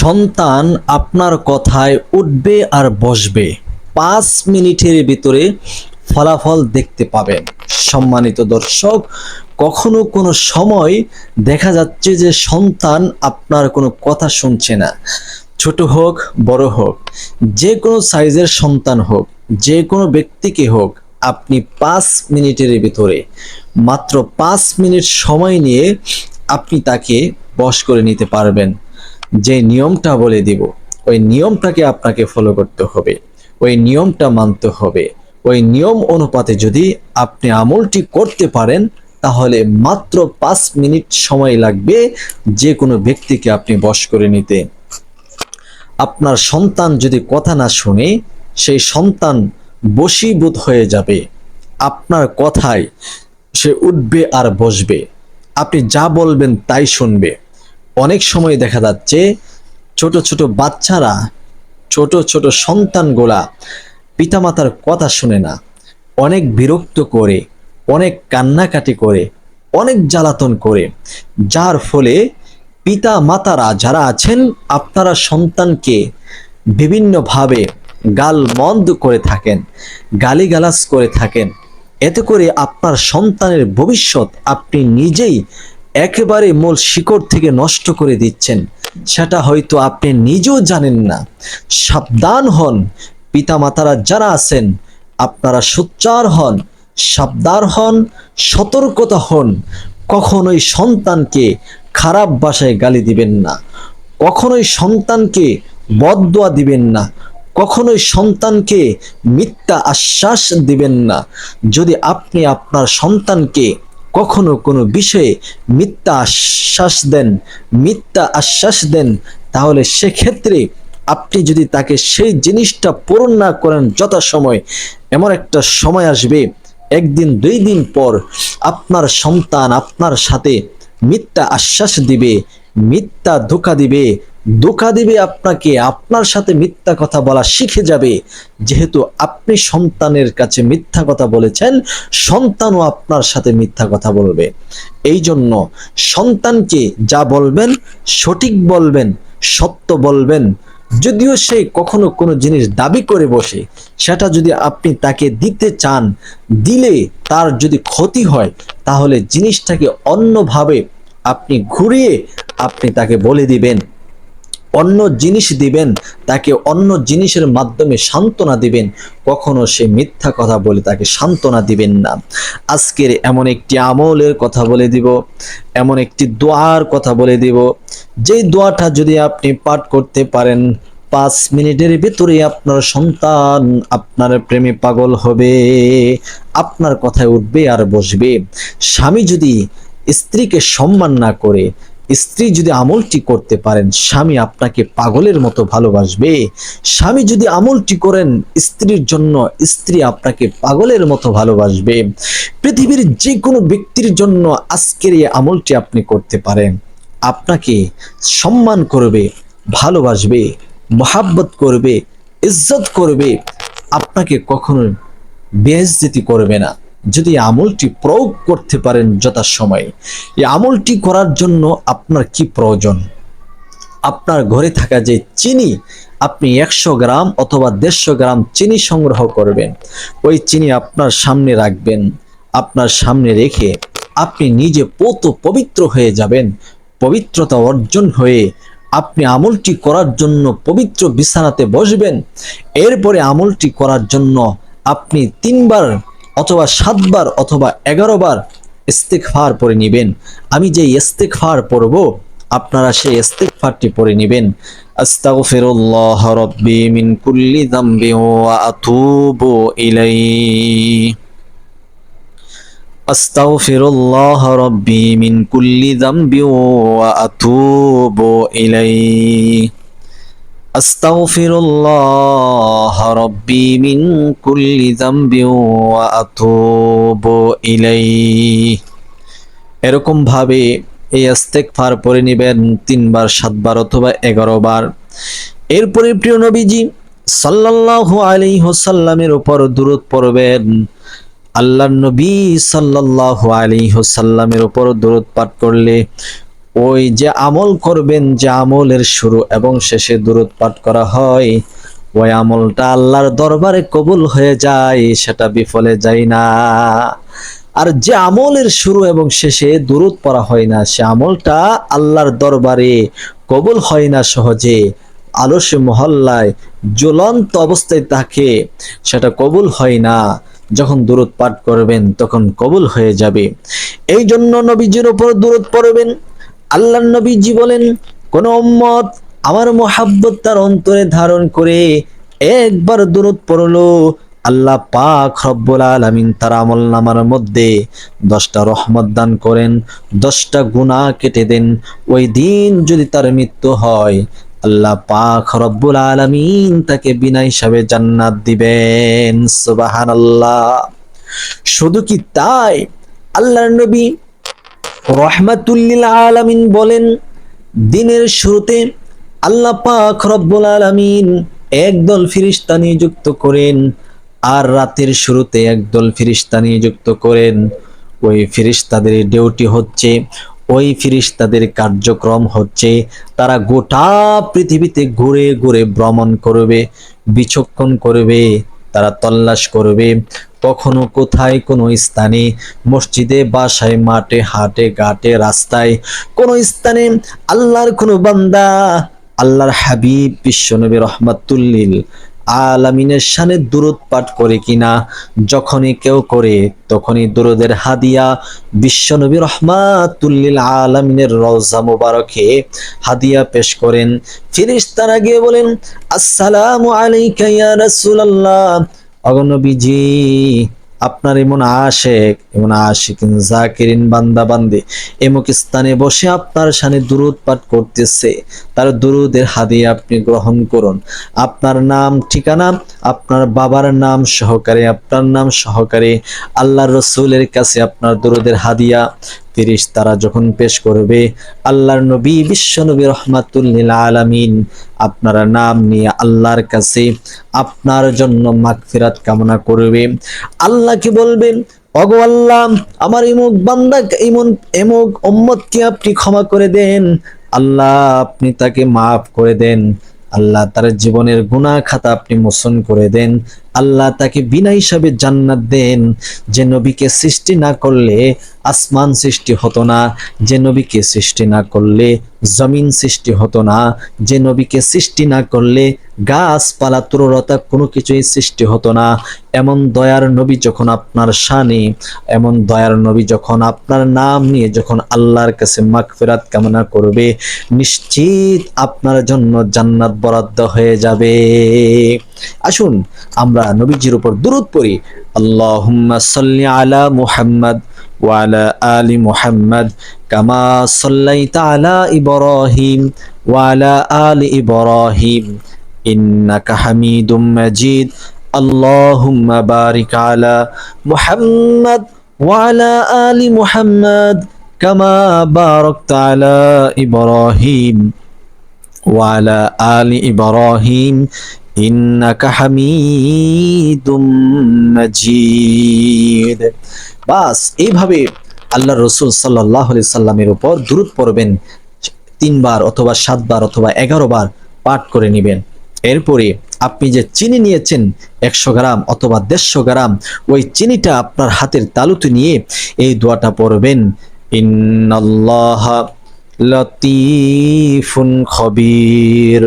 সন্তান আপনার কথায় উঠবে আর বসবে। পাঁচ মিনিটের ভিতরে ফলাফল দেখতে পাবেন। সম্মানিত দর্শক, কখনো কোনো সময় দেখা যাচ্ছে যে সন্তান আপনার কোনো কথা শুনছে না। ছোট হোক, বড় হোক, যে কোনো সাইজের সন্তান হোক, যে কোনো ব্যক্তিকে হোক, আপনি পাঁচ মিনিটের ভিতরে, মাত্র পাঁচ মিনিট সময় নিয়ে আপনি তাকে বশ করে নিতে পারবেন। যে নিয়মটা বলে দিব, ওই নিয়মটাকে আপনাকে ফলো করতে হবে, ওই নিয়মটা মানতে হবে। ওই নিয়ম অনুপাতে যদি আপনি আমলটি করতে পারেন, তাহলে মাত্র পাঁচ মিনিট সময় লাগবে যে কোনো ব্যক্তিকে আপনি বশ করে নিতে। আপনার সন্তান যদি কথা না শুনে, সেই সন্তান বশীভূত হয়ে যাবে। আপনার কথায় সে উঠবে আর বসবে। আপনি যা বলবেন তাই শুনবে। অনেক সময় দেখা যাচ্ছে ছোট ছোট বাচ্চারা, ছোট ছোট সন্তানগুলা পিতামাতার কথা শুনে না। অনেক বিরক্ত করে, অনেক কান্নাকাটি করে, অনেক জ্বালাতন করে। যার ফলে পিতা মাতারা যারা আছেন, আপনারা সন্তানকে বিভিন্নভাবে গাল মন্দ করে থাকেন, গালিগালাজ করে থাকেন। এতে করে আপনার সন্তানের ভবিষ্যৎ আপনি নিজেই একেবারে মূল শিকড় থেকে নষ্ট করে দিচ্ছেন। সেটা হয়তো আপনি নিজেও জানেন না। সাবধান হন। পিতামাতারা যারা আছেন, আপনারা সোচ্চার হন, সাবধান হন, সতর্কতা হন। কখনোই সন্তানকে খারাপ ভাষায় গালি দিবেন না। কখনোই সন্তানকে বদদোয়া দিবেন না। কখনোই সন্তানকে মিথ্যা আশ্বাস দিবেন না। যদি আপনি আপনার সন্তানকে কখনো কোনো বিষয়ে মিথ্যা আশ্বাস দেন, মিথ্যা আশ্বাস দেন, তাহলে সেক্ষেত্রে আপনি যদি তাকে সেই জিনিসটা পূরণ না করেন যথাসময়, এমন একটা সময় আসবে, একদিন, দুই দিন পর আপনার সন্তান আপনার সাথে মিথ্যা আশ্বাস দিবে, মিথ্যা ধোকা দিবে ধোকা দিবে আপনাকে, আপনার সাথে মিথ্যা কথা বলা শিখে যাবে। যেহেতু আপনি সন্তানের কাছে মিথ্যা কথা বলেছেন, সন্তানও আপনার সাথে মিথ্যা কথা বলবে। এই জন্য সন্তানকে যা বলবেন, সঠিক বলবেন, সত্য বলবেন, যদিও সে কখনো কোনো জিনিস দাবি করে বসে, সেটা যদি আপনি তাকে দিতে চান, দিলে তার যদি ক্ষতি হয়, তাহলে জিনিসটাকে অন্যভাবে আপনি ঘুরিয়ে আপনি তাকে বলে দিবেন। অন্য জিনিস দিবেন, তাকে অন্য জিনিসের মাধ্যমে সান্ত্বনা দিবেন, কখনো সে মিথ্যা কথা বলে তাকে সান্ত্বনা দিবেন না। আজকের এমন একটি আমলের কথা বলে দিব, এমন একটি দোয়ার কথা বলে দিব, যেই দোয়াটা যদি আপনি পাঠ করতে পারেন, পাঁচ মিনিটের ভিতরে আপনার সন্তান আপনার প্রেমে পাগল হবে, আপনার কথায় উঠবে আর বসবে। স্বামী যদি স্ত্রীকে সম্মান না করে স্ত্রী যদি আমলটি করতে পারেন, স্বামী আপনাকে পাগলের মতো ভালোবাসবে। স্বামী যদি আমলটি করেন, স্ত্রীর জন্য স্ত্রী আপনাকে পাগলের মতো ভালোবাসবে। পৃথিবীর যে কোনো ব্যক্তির জন্য আজকের এই আমলটি আপনি করতে পারেন। আপনাকে সম্মান করবে, ভালোবাসবে, মহাব্বত করবে, ইজ্জত করবে। আপনাকে কখনো বেজ্জতি করবে না। যদি আমলটি প্রয়োগ করতে পারেন যথাসময়ে, এই আমলটি করার জন্য আপনার কি প্রয়োজন? আপনার ঘরে থাকা যে চিনি, আপনি একশো গ্রাম অথবা দেড়শো গ্রাম চিনি সংগ্রহ করবেন। ওই চিনি আপনার সামনে রাখবেন, আপনার সামনে রেখে আপনি নিজে পৌত পবিত্র হয়ে যাবেন, পবিত্রতা অর্জন হয়ে আপনি আমলটি করার জন্য পবিত্র বিছানাতে বসবেন। এরপরে আমলটি করার জন্য আপনি তিনবার অথবা সাতবার অথবা এগারো বার ইস্তেকফার পরে নেবেন। আমি যে ইস্তেকফার পড়ব, আপনারা সেই ইস্তেকফারটি পড়ে নেবেন। আস্তাগফিরুল্লাহ রাব্বি মিন কুল্লি যামবি ওয়া আতুবু ইলাইহি। আস্তাগফিরুল্লাহ রাব্বি মিন কুল্লি যামবি ওয়া আতুবু ইলাইহি। أستغفر الله ربي من كل ذنب وأتوب إليه এরকম ভাবে এই ইস্তেগফার পড়ে নেবেন তিনবার সাতবার অথবা এগারো বার এরপরে প্রিয় নবীজি সাল্লাল্লাহু আলাইহি ওয়াসাল্লামের উপর দূরত পড়বেন আল্লাহর নবী সাল্লাল্লাহু আলাইহি ওয়াসাল্লামের উপর দূরত পাঠ করলে ওই যে আমল করবেন, যে আমলের শুরু এবং শেষে দূরত পাঠ করা হয়, ওই আমলটা আল্লাহর দরবারে কবুল হয়ে যায়, সেটা বিফলে যায় না। আর যে আমলের শুরু এবং শেষে দূরত পড়া হয় না, সে আমলটা আল্লাহর দরবারে কবুল হয় না সহজে। আলস্য মহল্লায় জ্বলন্ত অবস্থায় থাকে, সেটা কবুল হয় না। যখন দূরত পাঠ করবেন, তখন কবুল হয়ে যাবে। এই জন্য নবীজির উপর দূরত পড়বেন। আল্লাহ নবীজি বলেন, কোন উম্মত আমার মোহাব্বত তার অন্তরে ধারণ করে একবার দূরত পড়ল, আল্লাহ পাক রব্বুল আলামিন তার আমল নামার মধ্যে দশটা রহমত দান করেন, দশটা গুনাহ কেটে দেন। ওই দিন যদি তার মৃত্যু হয়, আল্লাহ পাক রব্বুল আলামিন তাকে বিনা হিসাবে জান্নাত দিবেন। সুবহানাল্লাহ। শুধু কি তাই? আল্লাহর নবী রহমাতুল্লিল আলামিন বলেন, দিনের শুরুতে আল্লাহ পাক রব্বুল আলামিন একদল ফিরিস্তা নিযুক্ত করেন আর রাতের শুরুতে একদল ফিরিস্তা নিযুক্ত করেন। ওই ফিরিস্তাদের ডিউটি হচ্ছে, ওই ফিরিস্তাদের কার্যক্রম হচ্ছে, তারা গোটা পৃথিবীতে ঘুরে ঘুরে ভ্রমণ করবে, বিচক্ষণ করবে, তারা তল্লাশ করবে কখনো কোথায়, কোনো স্থানে, মসজিদে, বাসায়, মাঠে, হাটে, ঘাটে, রাস্তায়, কোনো স্থানে আল্লাহর কোনো বান্দা, আল্লাহর হাবিব বিশ্বনবী রহমাতুল্লিল আলামিনের শানে দুরুদ পাঠ করে কিনা, যখনই কেউ করে, তখনই দুরুদের হাদিয়া বিশ্বনবী রহমাতুল্লিল আলামিনের রওজা মুবারকে হাদিয়া পেশ করেন। ফিরিস্তারা গিয়ে বলেন, আসসালামু আলাইকা ইয়া রাসূলুল্লাহ। অগনবীজি আপনার এমন আশেক, এমন আশিকিন জাকিরিন বান্দা বান্দি এমুক স্থানে বসে আপনার সামনে দুরুদ পাঠ করতেছে। তার দুরুদের হাদিয়া আপনি গ্রহণ করুন। আপনার নাম, ঠিকানা, আপনার বাবার নাম সহকারে, আপনার নাম সহকারে আল্লাহ রসুলের কাছে আপনার দুরুদের হাদিয়া। তিরিশ তারা যখন পেশ করবে, আল্লাহর নবী, বিশ্ব নবী রহমাতুল্লিল আলামিন, আপনারা নাম নিয়ে আল্লাহর কাছে আপনার জন্য মাগফিরাত কামনা করবে। আল্লাহ কি বলবেন? অগো আল্লাহ, আমার ইমুক বান্দা ইমন এমুক উম্মতকে আপনি ক্ষমা করে দেন। আল্লাহ, আপনি তাকে মাফ করে দেন। আল্লাহ তার জীবনের গুনাহ খাতা আপনি মোচন করে দেন। আল্লাহ তাকে বিনা হিসাবে জান্নাত দেন। যে নবীকে সৃষ্টি না করলে আসমান সৃষ্টি হতো না, যে নবীকে সৃষ্টি না করলে জমিন সৃষ্টি হতো না, যে নবীকে সৃষ্টি না করলে গাছপালা তরুরতা কোনো কিছুই সৃষ্টি হতো না। এমন দয়ার নবী যখন আপনার শানে, এমন দয়ার নবী যখন আপনার নাম নিয়ে যখন আল্লাহর কাছে মাগফিরাত কামনা করবে, নিশ্চিত আপনার জন্য জান্নাত বরাদ্দ হয়ে যাবে। আসুন, আমরা নবীজির উপর দুরুদ পড়ি আল্লাহুম্মা সাল্লি আলা মুহাম্মদ وعلى آل محمد كما صليت على إبراهيم وعلى آل إبراهيم إنك حميد مجيد اللهم بارك على محمد وعلى آل محمد كما باركت على إبراهيم وعلى آل إبراهيم ইন্নাকা হামিদুম মাজিদ। বাস, এইভাবে আল্লাহ রসুল সাল্লাহ সাল্লামের উপর দূরত পড়বেন, তিনবার অথবা সাতবার অথবা এগারো বার পাঠ করে নেবেন। এরপরে আপনি যে চিনি নিয়েছেন, একশো গ্রাম অথবা দেড়শো গ্রাম, ওই চিনিটা আপনার হাতের তালুতে নিয়ে এই দোয়াটা পড়বেন, ইন্নাল্লাহ লতিফুন খবির।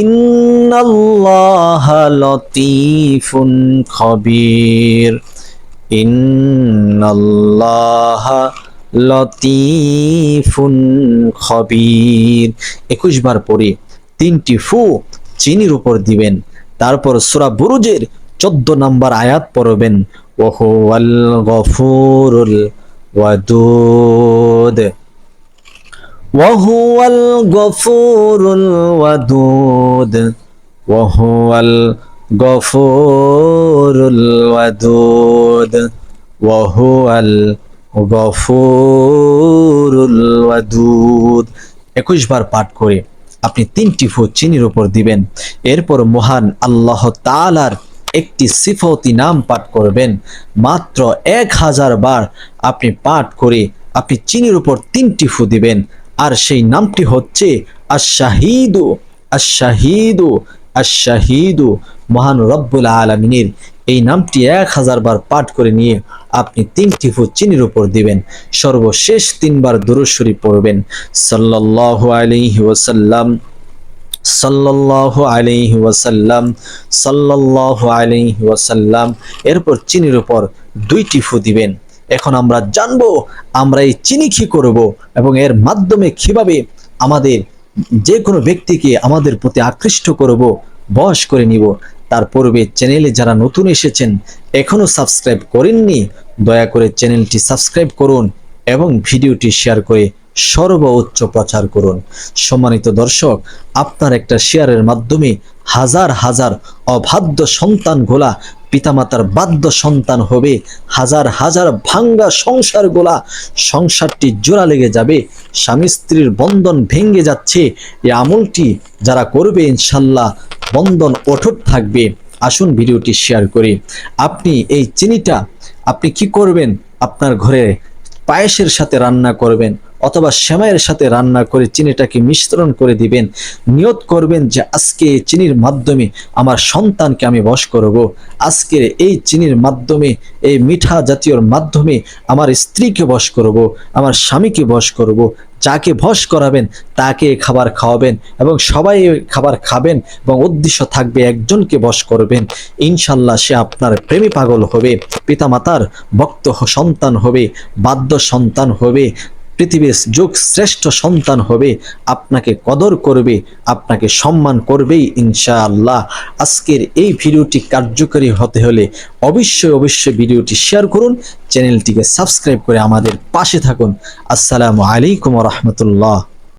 ইন্নাল্লাহ লতিফুন খবির। ইন্নাল্লাহ লতিফুন খবির। একুশ বার পরে তিনটি ফু চিনির উপর দিবেন, তারপর সুরা বুরুজের চোদ্দ নম্বর আয়াত পড়বেন ওহো আল গফুরুল ওয়াদুদ। وهو الغفور الودود وهو الغفور الودود وهو الغفور الودود একুশ বার পাঠ করে আপনি তিনটি ফু চিনির উপর দিবেন এরপর মহান আল্লাহ তালার একটি সিফতি নাম পাঠ করবেন মাত্র এক হাজার বার আপনি পাঠ করে আপনি চিনির উপর তিনটি ফু দিবেন আর সেই নামটি হচ্ছে আশাহিদু আশাহিদু আশাহিদু মহান রব্বুল আলমিনের এই নামটি এক হাজার বার পাঠ করে নিয়ে আপনি তিনটি ফুট চিনির উপর দিবেন। সর্বশেষ তিনবার দুরুশ্বরী পড়বেন। সাল্লাল্লাহু আলাইহি ওয়াসাল্লাম, সাল্লাল্লাহু আলাইহি ওয়াসাল্লাম, সাল্লাল্লাহু আলাইহি ওয়াসাল্লাম। এরপর চিনির উপর দুইটি ফু দিবেন। এখন আমরা জানব আমরা এই চিনি কি করব এবং এর মাধ্যমে কীভাবে আমাদের যে কোনো ব্যক্তিকে আমাদের প্রতি আকৃষ্ট করব, বশ করে নিব। তার পূর্বে চ্যানেলে যারা নতুন এসেছেন, এখনও সাবস্ক্রাইব করেননি, দয়া করে চ্যানেলটি সাবস্ক্রাইব করুন এবং ভিডিওটি শেয়ার করে সর্বোচ্চ প্রচার করুন। সম্মানিত দর্শক, আপনার একটা শেয়ারের মাধ্যমে হাজার হাজার অবাধ্য সন্তানগুলা পিতামাতার বাধ্য সন্তান হবে, হাজার হাজার ভাঙ্গা সংসারগুলা সংসারটি জোড়া লেগে যাবে, স্বামী স্ত্রীর বন্ধন ভেঙ্গে যাচ্ছে এই আমলটি যারা করবে ইনশাল্লাহ বন্ধন অটুট থাকবে। আসুন ভিডিওটি শেয়ার করি। আপনি এই চিনিটা আপনি কি করবেন? আপনার ঘরে পায়েসের সাথে রান্না করবেন অথবা সেমাইয়ের সাথে রান্না করে চিনিটাকে মিশ্রণ করে দিবেন। নিয়ত করবেন যে আজকে এই চিনির মাধ্যমে আমার সন্তানকে আমি বশ করব। আজকের এই চিনির মাধ্যমে, এই মিঠা জাতীয়র মাধ্যমে আমার স্ত্রীকে বশ করব, আমার স্বামীকে বশ করব। যাকে ভস করাবেন, তাকে খাবার খাওয়াবেন এবং সবাই খাবার খাবেন এবং উদ্দেশ্য থাকবে একজনকে বশ করবেন। ইনশাল্লাহ সে আপনার প্রেমী পাগল হবে, পিতামাতার ভক্ত সন্তান হবে, বাদ্য সন্তান হবে পৃথিবীর যুগ শ্রেষ্ঠ সন্তান হবে, আপনাকে কদর করবে, আপনাকে সম্মান করবেই ইনশাআল্লাহ। আজকের এই ভিডিওটি কার্যকরী হতে হলে অবশ্যই অবশ্যই ভিডিওটি শেয়ার করুন, চ্যানেলটিকে সাবস্ক্রাইব করে আমাদের পাশে থাকুন। আসসালামু আলাইকুম রহমতুল্লাহ।